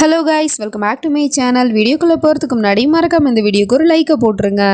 Hello guys welcome back to my channel வீடியோக்குள்ளே போகிறதுக்கு முன்னாடி மறக்காம இந்த வீடியோக்கு ஒரு லைக்கை போட்டுருங்க.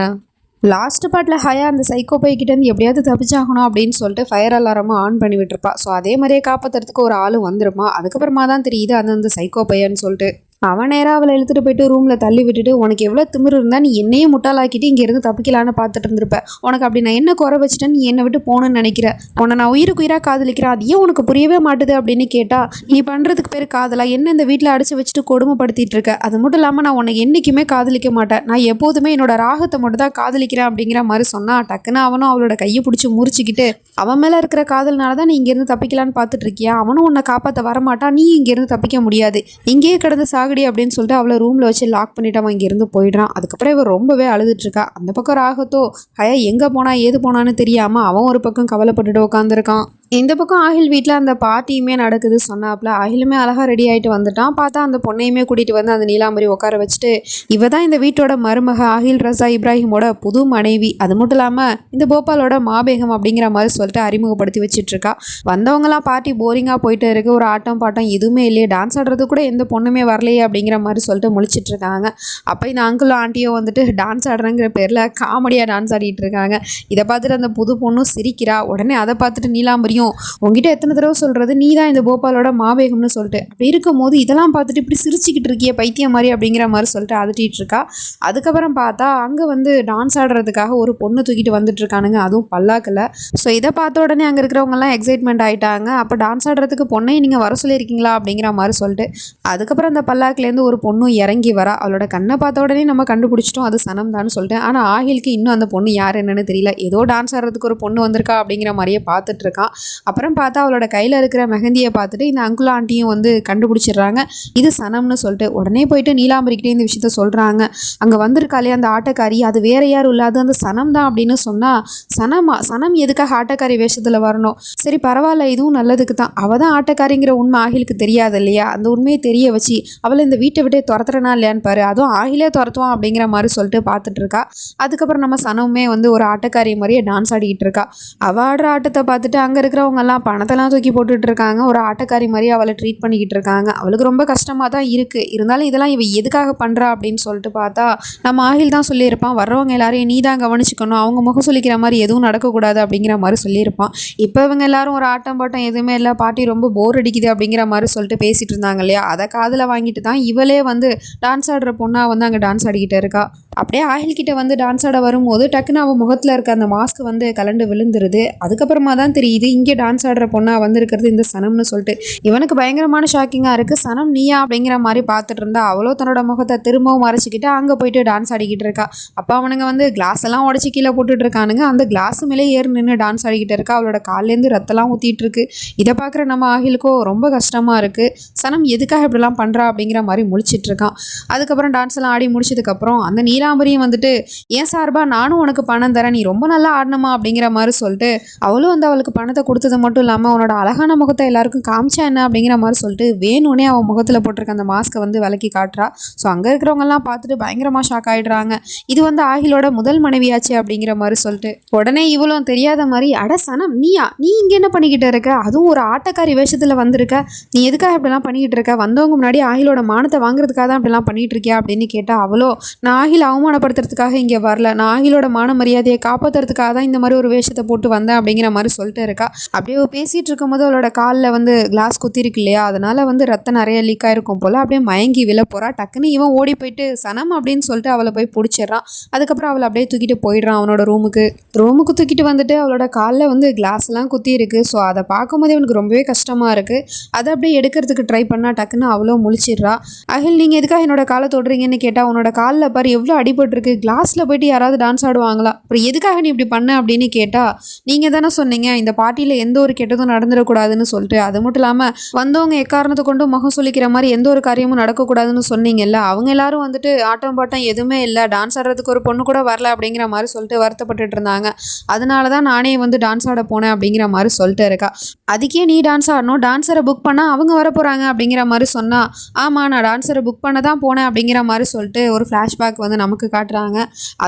லாஸ்ட் பாட்டில் ஹயா அந்த சைக்கோ பைக்கிட்டேருந்து எப்படியாவது தப்பிச்சாகணும் அப்படின்னு சொல்லிட்டு ஃபயர் அலாரமாக ஆன் பண்ணி விட்டுருப்பா ஸோ அதே மாதிரியே காப்பாற்றுறதுக்கு ஒரு ஆள் வந்துருமா? அதுக்கப்புறமா தான் தெரியுது அது அந்த சைக்கோ பையன்னு சொல்லிட்டு. அவன் நேராக அவளை இழுத்துட்டு போயிட்டு ரூமில் தள்ளி விட்டுட்டு உனக்கு எவ்வளோ திமிர் இருந்தால் நீ என்னையே முட்டாளாக்கிட்டு இங்கேருந்து தப்பிக்கலான்னு பார்த்துட்டு இருந்திருப்ப. உனக்கு அப்படி நான் என்ன குறை வச்சுட்டேன் நீ என்னை விட்டு போகணும்னு நினைக்கிற? உன்னை நான் உயிருக்கு உயிராக காதலிக்கிறேன் அது ஏன் உனக்கு புரியவே மாட்டுது? அப்படின்னு கேட்டா நீ பண்ணுறதுக்கு பேர் காதலா? என்ன இந்த வீட்டில் அடிச்சு வச்சுட்டு கொடுமைப்படுத்திட்டு இருக்க? அது மட்டும் இல்லாமல் நான் உன்னை என்றைக்குமே காதலிக்க மாட்டேன். நான் எப்போதுமே என்னோட ராகத்தை மட்டும் தான் காதலிக்கிறேன் அப்படிங்கிற மாதிரி சொன்னால் டக்குன்னு அவனும் அவளோட கையை பிடிச்சி முறிச்சிக்கிட்டு அவன் மேலே இருக்கிற காதல்னால தான் நீ இங்கேருந்து தப்பிக்கலான்னு பார்த்துட்டு இருக்கியா? அவனும் உன்னை காப்பாற்ற வரமாட்டான். நீ இங்கேருந்து தப்பிக்க முடியாது. இங்கேயே கிடந்து சாகடி அப்படின்னு சொல்லிட்டு அவளை ரூமில் வச்சு லாக் பண்ணிட்டு அவன் இங்கேருந்து போயிடுறான். அதுக்கப்புறம் இவன் ரொம்பவே அழுதுட்டு இருக்கா அந்த பக்கம் ராகத்தோ ஹயா எங்கே போனா ஏது போனான்னு தெரியாமல் அவன் ஒரு பக்கம் கவலைப்பட்டுட்டு உட்காந்துருக்கான் இந்த பக்கம் ஆகில் வீட்டில் அந்த பார்ட்டியுமே நடக்குது சொன்னாப்புல ஆகிலுமே அழகாக ரெடி ஆகிட்டு வந்துட்டான். பார்த்தா அந்த பொண்ணையுமே கூட்டிகிட்டு வந்து அந்த நீலாம்பரி உட்கார வச்சுட்டு இவ தான் இந்த வீட்டோட மருமக ஆகில் ரசா இப்ராஹிமோட புது மனைவி. அது மட்டும் இல்லாமல் இந்த போபாலோட மாபேகம் அப்படிங்கிற மாதிரி சொல்லிட்டு அறிமுகப்படுத்தி வச்சுட்ருக்கா. வந்தவங்களாம் பார்ட்டி போரிங்காக போயிட்டு இருக்கு. ஒரு ஆட்டம் பாட்டம் எதுவுமே இல்லையே. டான்ஸ் ஆடுறது கூட எந்த பொண்ணுமே வரலையே அப்படிங்கிற மாதிரி சொல்லிட்டு முழிச்சிட்டு இருக்காங்க அப்போ இந்த அங்கிளும் ஆண்டியும் வந்துட்டு டான்ஸ் ஆடுறேங்கிற பேரில் காமெடியாக டான்ஸ் ஆடிட்டு இருக்காங்க இதை பார்த்துட்டு அந்த புது பொண்ணும் சிரிக்கிறா. உடனே அதை பார்த்துட்டு நீலாம்பரி நீலாம்பரியும் உங்ககிட்ட எத்தனை தடவை சொல்கிறது நீ தான் இந்த போபாலோட மாவேகம்னு சொல்லிட்டு. அப்படி இருக்கும்போது இதெல்லாம் பார்த்துட்டு இப்படி சிரிச்சுக்கிட்டு இருக்கியே பைத்தியம் மாதிரி அப்படிங்கிற மாதிரி சொல்லிட்டு அதட்டிகிட்டு இருக்கா. அதுக்கப்புறம் பார்த்தா அங்கே வந்து டான்ஸ் ஆடுறதுக்காக ஒரு பொண்ணு தூக்கிட்டு வந்துட்டு இருக்கானுங்க. அதுவும் பல்லாக்கில். ஸோ இதை பார்த்த உடனே அங்கே இருக்கிறவங்கலாம் எக்ஸைட்மெண்ட் ஆயிட்டாங்க. அப்போ டான்ஸ் ஆடுறதுக்கு பொண்ணையும் நீங்கள் வர சொல்லியிருக்கீங்களா அப்படிங்கிற மாதிரி சொல்லிட்டு அதுக்கப்புறம் அந்த பல்லாக்குலேருந்து ஒரு பொண்ணும் இறங்கி வரா. அவளோட கண்ணை பார்த்த உடனே நம்ம கண்டுபிடிச்சிட்டோம். அது சனம் தான் சொல்லிட்டு. ஆனால் ஆகிலுக்கு இன்னும் அந்த பொண்ணு யார் என்னன்னு தெரியல. ஏதோ டான்ஸ் ஆடுறதுக்கு ஒரு பொண்ணு வந்திருக்கா அப்படிங்கிற மாதிரியே பார்த்துட்டு இருக்கான். அப்புறம் பார்த்தா அவளோட கையில் இருக்கிற மெஹந்தியை பார்த்துட்டு இந்த அங்குள் ஆண்டியும் வந்து கண்டுபிடிச்சிடுறாங்க. இது சனம்னு சொல்லிட்டு உடனே போயிட்டு நீலாம்பரிக்கிட்டே இந்த விஷயத்த சொல்கிறாங்க அங்கே வந்திருக்காளே அந்த ஆட்டக்காரி அது வேற யாரும் இல்லாத அந்த சனம் தான் அப்படின்னு சொன்னால் சனமா சனம் எதுக்காக ஆட்டக்காரி வேஷத்தில் வரணும்? சரி பரவாயில்ல இதுவும் நல்லதுக்கு தான். அவள் தான் ஆட்டக்காரிங்கிற உண்மை ஆகிலுக்கு தெரியாது இல்லையா? அந்த உண்மையை தெரிய வச்சு அவளை இந்த வீட்டை விட்டே துரத்துறனா இல்லையான்னு பாரு. அதுவும் ஆகிலே துரத்துவான் அப்படிங்கிற மாதிரி சொல்லிட்டு பார்த்துட்டு இருக்கா. அதுக்கப்புறம் நம்ம சனமுமே வந்து ஒரு ஆட்டக்காரி மாதிரியே டான்ஸ் ஆடிக்கிட்டு இருக்கா. அவள் ஆடுற ஆட்டத்தை பார்த்துட்டு அங்கே இருக்க எல்லாம் பணத்தெல்லாம் தூக்கி போட்டுட்டு இருக்காங்க ஒரு ஆட்டக்காரி மாதிரி அவளை ட்ரீட் பண்ணிக்கிட்டு இருக்காங்க அவளுக்கு ரொம்ப கஷ்டமாக தான் இருக்குது இருந்தாலும் இதெல்லாம் இவ எதுக்காக பண்ணுறா அப்படின்னு சொல்லிட்டு பார்த்தா நம்ம ஆகில் தான் சொல்லியிருப்பான். வர்றவங்க எல்லாரையும் நீ தான் கவனிச்சுக்கணும். அவங்க முகம் சொல்லிக்கிற மாதிரி எதுவும் நடக்கக்கூடாது அப்படிங்கிற மாதிரி சொல்லியிருப்பான். இப்போ இவங்க எல்லாரும் ஒரு ஆட்டம் பாட்டம் எதுவுமே இல்லை. பாட்டி ரொம்ப போர் அடிக்குது அப்படிங்கிற மாதிரி சொல்லிட்டு பேசிட்டு இருந்தாங்க இல்லையா? அதை காதில் வாங்கிட்டு தான் இவளே வந்து டான்ஸ் ஆடுற பொண்ணாக வந்து அங்கே டான்ஸ் ஆடிக்கிட்டு இருக்கா. அப்படியே ஆகில் கிட்ட வந்து டான்ஸ் ஆட வரும்போது டக்குன்னு அவன் முகத்தில் இருக்க அந்த மாஸ்க் வந்து கலண்டு விழுந்துருது. அதுக்கப்புறமா தான் தெரியுது இங்கே டான்ஸ் ஆடுற பொண்ணாக வந்திருக்கிறது இந்த சனம்னு சொல்லிட்டு. இவனுக்கு பயங்கரமான ஷாக்கிங்காக இருக்குது சனம் நீயா அப்படிங்கிற மாதிரி பார்த்துட்டு இருந்தா அவளோ தன்னோட முகத்தை திரும்பவும் மறைச்சிக்கிட்டு அங்கே போயிட்டு டான்ஸ் ஆடிக்கிட்டு இருக்கா. அப்போ அவனுங்க வந்து கிளாஸ் எல்லாம் உடச்சி கீழே போட்டுட்டு இருக்கானுங்க. அந்த கிளாஸ் மேலே ஏறி நின்று டான்ஸ் ஆடிக்கிட்டு இருக்கா. அவளோட கால்லேருந்து ரத்தம்லாம் ஊற்றிட்டு இருக்கு. இதை பார்க்குற நம்ம ஆகிலுக்கோ ரொம்ப கஷ்டமாக இருக்குது சனம் எதுக்காக இப்படிலாம் பண்ணுறா அப்படிங்கிற மாதிரி முழிச்சிட்டு இருக்கான். அதுக்கப்புறம் டான்ஸ் எல்லாம் ஆடி முடிச்சதுக்கப்புறம் அந்த நீலாம்பரியும் வந்துட்டு ஏன் சார்பா நானும் உனக்கு பணம் தரேன். நீ ரொம்ப நல்லா ஆடணுமா? அப்படிங்கிற மாதிரி சொல்லிட்டு அவளும் வந்து அவளுக்கு பணத்தை கொடுத்தது மட்டும் இல்லாமல் உன்னோட அழகான முகத்தை எல்லாருக்கும் காமிச்சா என்ன? அப்படிங்கிற மாதிரி சொல்லிட்டு வேணும்னே அவன் முகத்தில் போட்டிருக்க அந்த மாஸ்க்கை வந்து விலக்கி காட்டுறா. ஸோ அங்கே இருக்கிறவங்கலாம் பார்த்துட்டு பயங்கரமாக ஷாக் ஆகிடுறாங்க இது வந்து ஆகிலோட முதல் மனைவியாச்சு அப்படிங்கிற மாதிரி சொல்லிட்டு உடனே இவளும் தெரியாத மாதிரி அட சனம் நீயா? நீ இங்கே என்ன பண்ணிக்கிட்டு இருக்க? அதுவும் ஒரு ஆட்டக்காரி வேஷத்தில் வந்திருக்க. நீ எதுக்காக இப்படிலாம் பண்ணிக்கிட்டு இருக்க? வந்தவங்க முன்னாடி ஆகிலோட மானத்தை வாங்குறதுக்காக தான் இப்படிலாம் பண்ணிட்டு இருக்கியா? அப்படின்னு கேட்டால் அவளோ நான் ஆகில் அவமானப்படுத்துறதுக்காக இங்கே வரல. நான் ஆகிலோட மான மரியாதையை காப்பாற்றுறதுக்காக தான் இந்த மாதிரி ஒரு வேஷத்தை போட்டு வந்தேன் அப்படிங்கிற மாதிரி சொல்லிட்டு இருக்கா. அப்படியே பேசிகிட்டு இருக்கும்போது அவளோட காலில் வந்து கிளாஸ் குத்திருக்கு இல்லையா? அதனால் வந்து ரத்தம் நிறைய லீக் ஆகிருக்கும் போல் அப்படியே மயங்கி விழ போகிறா டக்குன்னு இவன் ஓடி போயிட்டு சனம் அப்படின்னு சொல்லிட்டு அவளை போய் பிடிச்சிடுறான். அதுக்கப்புறம் அவளை அப்படியே தூக்கிட்டு போயிடுறான் அவனோட ரூமுக்கு ரூமுக்கு தூக்கிட்டு வந்துட்டு அவளோட காலில் வந்து கிளாஸ்லாம் குத்திருக்கு ஸோ அதை பார்க்கும்போது அவனுக்கு ரொம்பவே கஷ்டமாக இருக்குது அதை அப்படியே எடுக்கிறதுக்கு ட்ரை பண்ணால் டக்குன்னு அவ்வளோ முழிச்சிடுறா. அகில் நீங்கள் எதுக்காக என்னோட காலை தொடுறீங்கன்னு கேட்டால் உன்னோட காலில் பாரு எவ்வளோ அடிபட்டிருக்கு. கிளாஸில் போயிட்டு யாராவது டான்ஸ் ஆடுவாங்களா? அப்புறம் எதுக்காக நீ இப்படி பண்ண அப்படின்னு கேட்டால் நீங்கள் தானே சொன்னீங்க இந்த பார்ட்டியில் எந்த ஒரு கெட்டதும் நடந்துடக்கூடாதுன்னு சொல்லிட்டு. அது மட்டும் இல்லாமல் வந்தவங்க எக்காரணத்தை கொண்டு முகம் சொல்லிக்கிற மாதிரி எந்த ஒரு காரியமும் நடக்கக்கூடாதுன்னு சொன்னீங்கல்ல அவங்க எல்லாரும் வந்துட்டு ஆட்டம் பாட்டம் எதுவுமே இல்லை டான்ஸ் ஆடுறதுக்கு ஒரு பொண்ணு கூட வரல அப்படிங்கிற மாதிரி சொல்லிட்டு வருத்தப்பட்டுட்டு இருந்தாங்க. அதனால தான் நானே வந்து டான்ஸ் ஆட போனேன் அப்படிங்கிற மாதிரி சொல்லிட்டு இருக்கா. அதுக்கே நீ டான்ஸ் ஆடணும் டான்ஸரை புக் பண்ணால் அவங்க வர போகிறாங்க அப்படிங்கிற மாதிரி சொன்னால் ஆமாம் நான் டான்ஸரை புக் பண்ண தான் போனேன் அப்படிங்கிற மாதிரி சொல்லிட்டு ஒரு ஃப்ளாஷ்பேக் வந்து நமக்கு காட்டுறாங்க.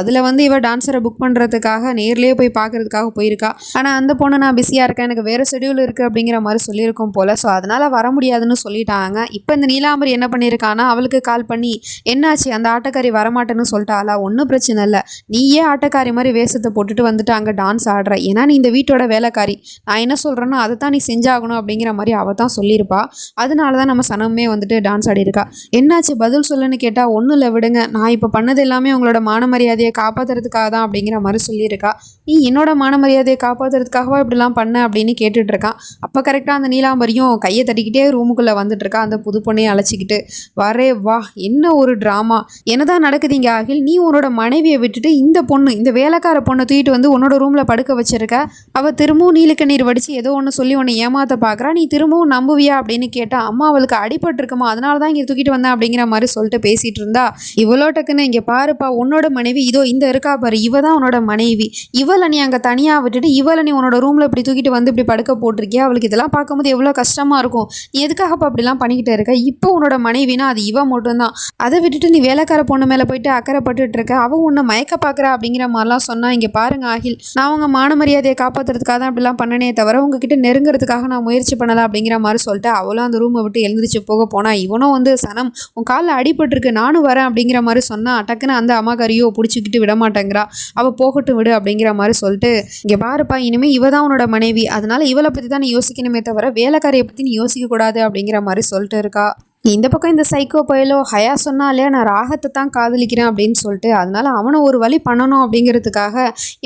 அதில் வந்து இவள் டான்ஸரை புக் பண்ணுறதுக்காக நேர்லேயே போய் பார்க்கறதுக்காக போயிருக்கா. ஆனால் அந்த பொண்ணு நான் பிஸியாக இருக்கேன். எனக்கு வேறு ஷெடியூல் இருக்குது அப்படிங்கிற மாதிரி சொல்லியிருக்கோம் போல். ஸோ அதனால் வர முடியாதுன்னு சொல்லிட்டாங்க. இப்போ இந்த நீலாம்பரி என்ன பண்ணியிருக்கானா அவளுக்கு கால் பண்ணி என்னாச்சு? அந்த ஆட்டக்காரி வரமாட்டேன்னு சொல்லிட்டாளா ஒன்றும் பிரச்சனை இல்லை. நீயே ஆட்டக்காரி மாதிரி வேஷத்தை போட்டுட்டு வந்துட்டு அங்கே டான்ஸ் ஆடுற. ஏன்னா நீ இந்த வீட்டோட வேலைக்காரி. நான் என்ன சொல்கிறேனோ அதை தான் நீ செஞ்சாகணும் அப்படிங்கிற மாதிரி அவள் தான் சொல்லியிருப்பா. அதனால தான் நம்ம சனமே வந்துட்டு டான்ஸ் ஆடியிருக்கா. என்னாச்சு? பதில் சொல்லுன்னு கேட்டால் ஒன்றும் இல்லை விடுங்க. நான் இப்போ பண்ணது எல்லாமே உங்களோட மான மரியாதையை காப்பாற்றுறதுக்காக தான் அப்படிங்கிற மாதிரி சொல்லியிருக்கா. நீ என்னோட மான மரியாதையை காப்பாற்றுறதுக்காகவா இப்படிலாம் பண்ண அப்படின்னு கேட்டுட்ருக்கான் அப்போ கரெக்டாக அந்த நீலாம்பரியும் கையை தட்டிக்கிட்டே ரூமுக்குள்ளே வந்துட்டு இருக்கா அந்த புது பொண்ணையும் அழைச்சிக்கிட்டு வரே வா என்ன ஒரு ட்ராமா என்னதான் நடக்குது இங்கே அகில்? நீ உன்னோட மனைவியை விட்டுட்டு இந்த பொண்ணு இந்த வேலைக்கார பொண்ணை தூக்கிட்டு வந்து உன்னோட ரூமில் படுக்க வச்சிருக்க? அவள் திரும்பவும் நீலுக்கு நீர் வடித்து ஏதோ ஒன்று சொல்லி உன்னை ஏமாத்த பார்க்குறா நீ திரும்பவும் நம்புவியா? அப்படின்னு கேட்டால் அம்மா அவளுக்கு அடிபட்டிருக்குமா? அதனால தான் இங்கே தூக்கிட்டு வந்தேன் அப்படிங்கிற மாதிரி சொல்லிட்டு பேசிகிட்டு இருந்தா இவ்வளோ டக்குன்னு இங்கே பாருப்பா உன்னோட மனைவி இதோ இந்த இருக்கா பாரு இவ தான் உன்னோட மனைவி. இவளை நீ அங்கே தனியாக விட்டுட்டு இவளை நீ உன்னோட ரூமில் இப்படி தூக்கிட்டு வந்து இப்படி படுக்க போட்டிருக்கியா? அவளுக்கு இதெல்லாம் பார்க்கும்போது எவ்வளோ கஷ்டமாக இருக்கும். நீ எதுக்காகப்பா அப்படிலாம் பண்ணிக்கிட்டே இருக்க? இப்போ உன்னோட மனைவினா அது இவ மட்டும்தான். அதை விட்டுட்டு நீ வேலைக்கார பொண்ணு மேலே போயிட்டு அக்கறைப்பட்டுட்டு இருக்க. அவள் உன்னை மயக்க பார்க்குறா அப்படிங்கிற மாதிரிலாம் சொன்னால் இங்கே பாருங்க ஆகில் நான் உங்கள் மான மரியாதையை காப்பாற்றுறதுக்காக தான் அப்படிலாம் பண்ணனே தவிர உங்ககிட்ட நெருங்குறதுக்காக நான் முயற்சி பண்ணலை அப்படிங்கிற மாதிரி சொல்லிட்டு அவளும் அந்த ரூமை விட்டு எழுந்திரிச்சு போக போனால் இவனும் வந்து சனம் உன் காலில் அடிபட்டுருக்கு நானும் வரேன் அப்படிங்கிற மாதிரி சொன்னால் டக்குன்னு அந்த அம்மாக்காரியோ பிடிச்சிக்கிட்டு விட மாட்டேங்கிறா. அவள் போகட்டும் விடு அப்படிங்கிற மாதிரி சொல்லிட்டு இங்கே பாருப்பா இனிமேல் இவ தான் உன்னோட மனைவி. அதனால இவளை பற்றி தான் நீ யோசிக்கணுமே தவிர வேலைக்காரியை பற்றி நீ யோசிக்கக்கூடாது அப்படிங்கிற மாதிரி சொல்லிட்டு இருக்கா. இந்த பக்கம் இந்த சைக்கோ பயலோ ஹயா சொன்னாலே நான் ராகத்தை தான் காதலிக்கிறேன் அப்படின்னு சொல்லிட்டு அதனால் அவனை ஒரு வழி பண்ணணும் அப்படிங்கிறதுக்காக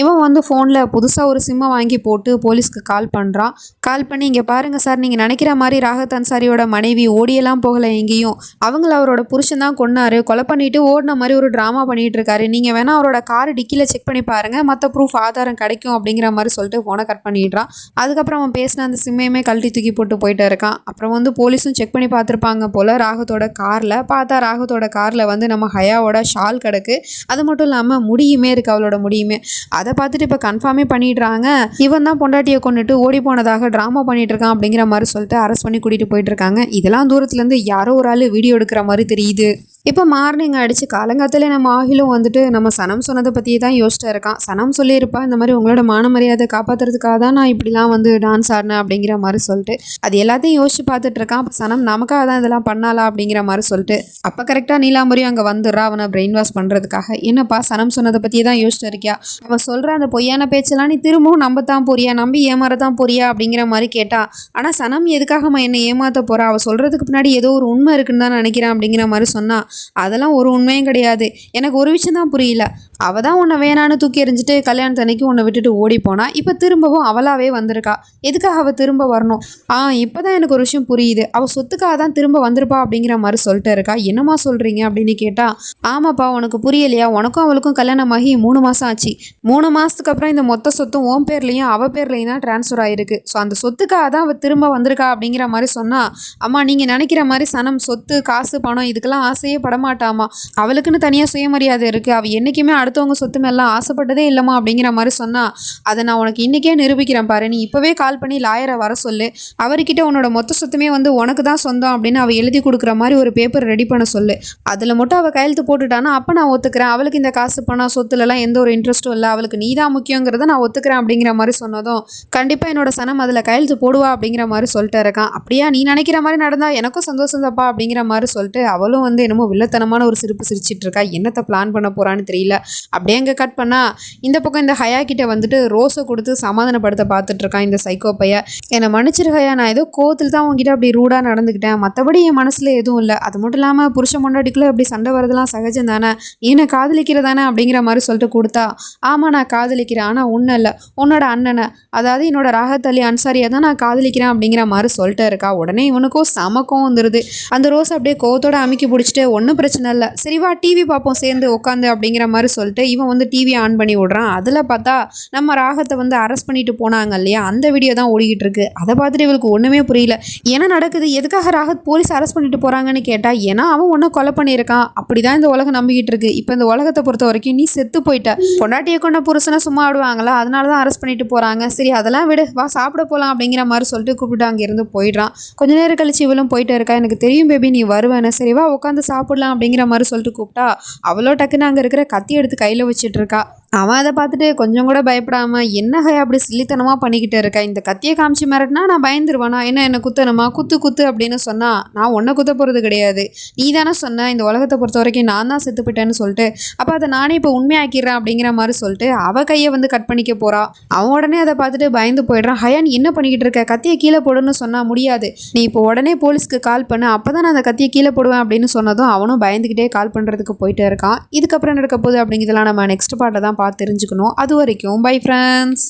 இவன் வந்து ஃபோனில் புதுசாக ஒரு சிம்மை வாங்கி போட்டு போலீஸ்க்கு கால் பண்ணுறான் கால் பண்ணி இங்கே பாருங்கள் சார் நீங்கள் நினைக்கிற மாதிரி ராகத் அன்சாரியோட மனைவி ஓடியெல்லாம் போகலை எங்கேயும். அவங்கள அவரோட புருஷன் தான் கொன்னாரு. கொலை பண்ணிட்டு ஓடின மாதிரி ஒரு ட்ராமா பண்ணிகிட்டு இருக்காரு. நீங்கள் வேணால் அவரோட கார் டிக்கியில் செக் பண்ணி பாருங்கள் மற்ற ப்ரூஃப் ஆதாரம் கிடைக்கும் அப்படிங்கிற மாதிரி சொல்லிட்டு ஃபோனை கட் பண்ணிடுறான். அதுக்கப்புறம் அவன் பேசின அந்த சிம்மையுமே கழட்டி தூக்கி போட்டு போயிட்டு இருக்கான். அப்புறம் வந்து போலீஸும் செக் பண்ணி பார்த்துருப்பாங்க போல் ராகத்தோட காரில் பார்த்தா ராகத்தோட காரில் வந்து நம்ம ஹயாவோட ஷால் கிடக்கு. அது மட்டும் இல்லாமல் முடியுமே இருக்குது அவளோட முடியுமே. அதை பார்த்துட்டு இப்போ கன்ஃபார்மே பண்ணிடுறாங்க. இவன் தான் பொண்டாட்டியை கொண்டுட்டு ஓடி போனதாக ட்ராமா பண்ணிட்டு இருக்கான் அப்படிங்கிற மாதிரி சொல்லிட்டு அரெஸ்ட் பண்ணி கூட்டிகிட்டு போயிட்டு இருக்காங்க. இதெல்லாம் தூரத்துலேருந்து யாரோ ஒரு ஆள் வீடியோ எடுக்கிற மாதிரி தெரியுது. இப்போ மார்னிங் ஆகிடுச்சு காலங்காலத்தில் நம்ம ஆகிலும் வந்துட்டு நம்ம சனம் சொன்னதை பற்றி தான் யோசிச்சுட்டு இருக்கான். சனம் சொல்லியிருப்பா இந்த மாதிரி உங்களோட மான மரியாதை காப்பாற்றுறதுக்காக தான் நான் இப்படிலாம் வந்து டான்ஸ் ஆடினேன் அப்படிங்கிற மாதிரி சொல்லிட்டு அது எல்லாத்தையும் யோசிச்சு பார்த்துட்டு இருக்கான். சனம் நமக்காக தான் இதெல்லாம் பண்ணாலா அப்படிங்கிற மாதிரி சொல்லிட்டு அப்போ கரெக்டாக நீலாம்பரியும் அங்கே வந்துடுறா அவனை பிரெயின் வாஷ் பண்ணுறதுக்காக என்னப்பா சனம் சொன்னதை பற்றியே தான் யோசிச்சுட்டு இருக்கியா? அவன் சொல்கிற அந்த பொய்யான பேச்செல்லாம் நீ திரும்பவும் நம்ப தான் போறியா? நம்பி ஏமாற தான் போறியா? அப்படிங்கிற மாதிரி கேட்டா ஆனால் சனம் எதுக்காகம்மா என்னை ஏமாற்ற போகிறா அவள் சொல்கிறதுக்கு பின்னாடி ஏதோ ஒரு உண்மை இருக்குன்னு தான் நினைக்கிறேன் அப்படிங்கிற மாதிரி சொன்னால் அதெல்லாம் ஒரு உண்மையும் கிடையாது. எனக்கு ஒரு விஷயம் தான் புரியல. அவள் தான் உன்னை வேணான்னு தூக்கி எறிஞ்சிட்டு கல்யாணத்தன்னைக்கு உன்னை விட்டுட்டு ஓடி போனா இப்போ திரும்பவும் அவளாவே வந்திருக்கா. எதுக்காக அவள் திரும்ப வரணும்? ஆ இப்போ தான் எனக்கு ஒரு விஷயம் புரியுது. அவள் சொத்துக்காக தான் திரும்ப வந்திருப்பா அப்படிங்கிற மாதிரி சொல்லிட்டு இருக்கா. என்னம்மா சொல்கிறீங்க அப்படின்னு கேட்டா ஆமாப்பா உனக்கு புரியலையா? உனக்கும் அவளுக்கும் கல்யாணம் ஆகி மூணு மாதம் ஆச்சு. மூணு மாதத்துக்கு அப்புறம் இந்த மொத்த சொத்தும் ஓன் பேர்லையும் அவள் பேர்லையும் தான் ட்ரான்ஸ்ஃபர் ஆகிருக்கு ஸோ அந்த சொத்துக்காக தான் அவள் திரும்ப வந்திருக்கா அப்படிங்கிற மாதிரி சொன்னால் அம்மா நீங்கள் நினைக்கிற மாதிரி சனம் சொத்து காசு பணம் இதுக்கெல்லாம் ஆசையே படமாட்டாமா? அவளுக்குன்னு தனியாக சுயமரியாதை இருக்குது அவள் என்றைக்குமே அடுத்தவங்க சொத்து மேலாம் ஆசைப்பட்டதே இல்லைம்மா அப்படிங்கிற மாதிரி சொன்னால் அதை நான் உனக்கு இன்றைக்கே நிரூபிக்கிறேன் பாரு. நீ இப்போவே கால் பண்ணி லாயரை வர சொல்லு. அவர்கிட்ட உன்னோட மொத்த சொத்துமே வந்து உனக்கு தான் சொந்தம் அப்படின்னு அவள் எழுதி கொடுக்குற மாதிரி ஒரு பேப்பர் ரெடி பண்ண சொல்லு. அதில் மட்டும் அவள் கையெழுத்து போட்டுட்டானா அப்போ நான் ஒத்துக்கிறேன். அவளுக்கு இந்த காசு பணம் சொத்துலலாம் எந்த ஒரு இன்ட்ரெஸ்ட்டும் இல்லை. அவளுக்கு நீ தான் முக்கியங்கிறத நான் ஒத்துக்கிறேன் அப்படிங்கிற மாதிரி சொன்னதும் கண்டிப்பாக என்னோட சனம் அதில் கையெழுத்து போடுவா அப்படிங்கிற மாதிரி சொல்லிட்டு இருக்கான். அப்படியா? நீ நினைக்கிற மாதிரி நடந்தா எனக்கும் சந்தோஷம் தப்பா அப்படிங்கிற மாதிரி சொல்லிட்டு அவளும் வந்து என்னமோ வில்லத்தனமான ஒரு சிரிப்பு சிரிச்சிட்டு இருக்கா. என்னத்தை பிளான் பண்ண போகிறான்னு தெரியல. அப்படியே அங்கே கட் பண்ணால் இந்த பக்கம் இந்த ஹயா கிட்ட வந்துட்டு ரோஸை கொடுத்து சமாதானப்படுத்த பார்த்துட்டு இருக்கான் இந்த சைக்கோ பைய. என்னை மன்னிச்சிரு ஹயா நான் ஏதோ கோவத்தில் தான் உங்ககிட்ட அப்படி ரூடாக நடந்துக்கிட்டேன். மற்றபடி என் மனசில் எதுவும் இல்லை. அது மட்டும் இல்லாமல் புருஷ முன்னாடிக்குள்ளே அப்படி சண்டை வரதெல்லாம் சகஜம் தானே? நீ என்னை காதலிக்கிறதானே அப்படிங்கிற மாதிரி சொல்லிட்டு கொடுத்தா. ஆமாம் நான் காதலிக்கிறேன். ஆனால் ஒன்றும் இல்லை. உன்னோட அண்ணனை அதாவது என்னோட ராகத் அலி அன்சாரியை தான் நான் காதலிக்கிறேன் அப்படிங்கிற மாதிரி சொல்லிட்டு இருக்கா. உடனே இவனுக்கும் சமக்கம் வந்துடுது அந்த ரோஸ் அப்படியே கோவத்தோட அமுக்கி பிடிச்சிட்டு ஒன்றும் பிரச்சனை இல்லை. சரி வா டிவி பார்ப்போம் சேர்ந்து உட்காந்து அப்படிங்கிற மாதிரி சொல்லி சொல்லிட்டு இவன் வந்து டிவியை ஆன் பண்ணி விடுறான். அதில் பார்த்தா நம்ம ராகத்தை வந்து அரெஸ்ட் பண்ணிட்டு போனாங்க இல்லையா? அந்த வீடியோ தான் ஓடிக்கிட்டு இருக்கு. அதை பார்த்துட்டு இவளுக்கு ஒன்றுமே புரியல. என்ன நடக்குது? எதுக்காக ராகத் போலீஸ் அரெஸ்ட் பண்ணிட்டு போகிறாங்கன்னு கேட்டால் ஏன்னா அவன் ஒன்றை கொலை பண்ணியிருக்கான். அப்படி தான் இந்த உலகம் நம்பிக்கிட்டு இருக்கு. இப்போ இந்த உலகத்தை பொறுத்த வரைக்கும் நீ செத்து போயிட்ட. பொண்டாட்டியை கொண்ட புருஷனை சும்மா விடுவாங்களா? அதனால தான் அரெஸ்ட் பண்ணிட்டு போகிறாங்க சரி அதெல்லாம் விடு. வா சாப்பிட போகலாம் அப்படிங்கிற மாதிரி சொல்லிட்டு கூப்பிட்டு அங்கேருந்து போயிடுறான். கொஞ்ச நேரம் கழிச்சு இவளும் போயிட்டு இருக்கா. எனக்கு தெரியும் பேபி நீ வருவேன்னு. சரி வா உட்காந்து சாப்பிடலாம் அப்படிங்கிற மாதிரி சொல்லிட்டு கூப்பிட்டா அவ்வளோ டக்குன்னு அங்கே இருக்கிற கத்தி எடுத்து கையில் வச்சிட்டு இருக்கா அவன் அதை பார்த்துட்டு கொஞ்சம் கூட பயப்படாம என்ன ஹே அப்படி சில்லித்தனமாக பண்ணிக்கிட்டு இருக்கா? இந்த கத்தியை காமிச்சு மிரட்டினா நான் பயந்துருவானா? என்ன என்ன குத்தணுமா? குத்து குத்து அப்படின்னு சொன்னா நான் உன்னை குத்த போகிறது கிடையாது. நீ தானே சொன்ன இந்த உலகத்தை பொறுத்த வரைக்கும் நான் தான் செத்துப்பிட்டேன்னு சொல்லிட்டு. அப்போ அதை நானே இப்போ உண்மையாக்கிடுறேன் அப்படிங்கிற மாதிரி சொல்லிட்டு அவள் கையை வந்து கட் பண்ணிக்க போறா. அவன் உடனே அதை பார்த்துட்டு பயந்து போயிடுறான். ஹயா நீ என்ன பண்ணிக்கிட்டு இருக்க? கத்தியை கீழே போடுன்னு சொன்னால் முடியாது. நீ இப்போ உடனே போலீஸ்க்கு கால் பண்ண. அப்போ தான் நான் அந்த கத்தியை கீழே போடுவேன் அப்படின்னு சொன்னதும் அவனும் பயந்துக்கிட்டே கால் பண்ணுறதுக்கு போயிட்டே இருக்கான். இதுக்கப்புறம் நடக்க போகுது இதெல்லாம் நம்ம நெக்ஸ்ட் பாட்டை தான் பார்த்து தெரிஞ்சுக்கணும். அது வரைக்கும் பை ஃப்ரெண்ட்ஸ்